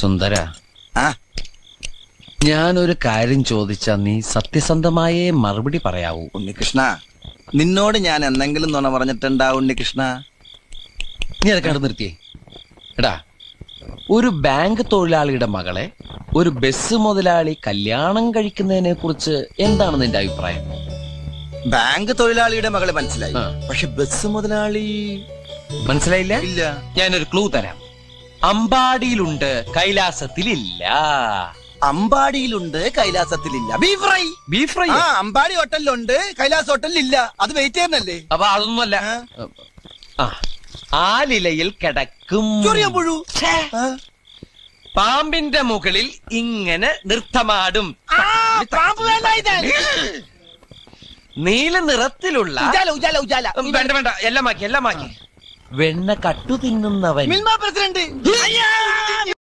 സുന്ദര. ഞാനൊരു കാര്യം ചോദിച്ചാ നീ സത്യസന്ധമായേ മറുപടി പറയാവൂ. ഉണ്ണികൃഷ്ണ നിന്നോട് ഞാൻ എന്തെങ്കിലും നുണ പറഞ്ഞിട്ടുണ്ടാവു ഉണ്ണികൃഷ്ണ? നീ അത് കണ്ടു നിർത്തിയേ. എടാ ഒരു ബാങ്ക് തൊഴിലാളിയുടെ മകളെ ഒരു ബസ് മുതലാളി കല്യാണം കഴിക്കുന്നതിനെ കുറിച്ച് എന്താണ് നിന്റെ അഭിപ്രായം? ബാങ്ക് തൊഴിലാളിയുടെ മകളെ മനസ്സിലായി. പക്ഷെ ബസ് മുതലാളി മനസ്സിലായില്ല? ഇല്ല. ഞാനൊരു ക്ലൂ തരാം. അമ്പാടിയിലുണ്ട് കൈലാസത്തിലില്ല. അമ്പാടിയിലുണ്ട് കൈലാസത്തിലില്ല. Beef fry. Beef fry? ആ അമ്പാടി ഹോട്ടലിലുണ്ട് കൈലാസ് ഹോട്ടലിലില്ല. അത് വെയിറ്റ് ചെയ്യുന്നല്ലേ അപ്പൊ അതൊന്നുമല്ല. ആ. ആ ആലിലയിൽ കിടക്കും. ചെറിയ പുഴു. പാമ്പിന്റെ മുകളിൽ ഇങ്ങനെ നൃത്തമാടും. നീല നിറത്തിലുള്ള വേണ്ട വേണ്ട. എല്ലാം മാക്കി എല്ലാം മാക്കി വെണ്ണ കട്ടു തിന്നുന്നവൻ പ്രസിഡന്റ്.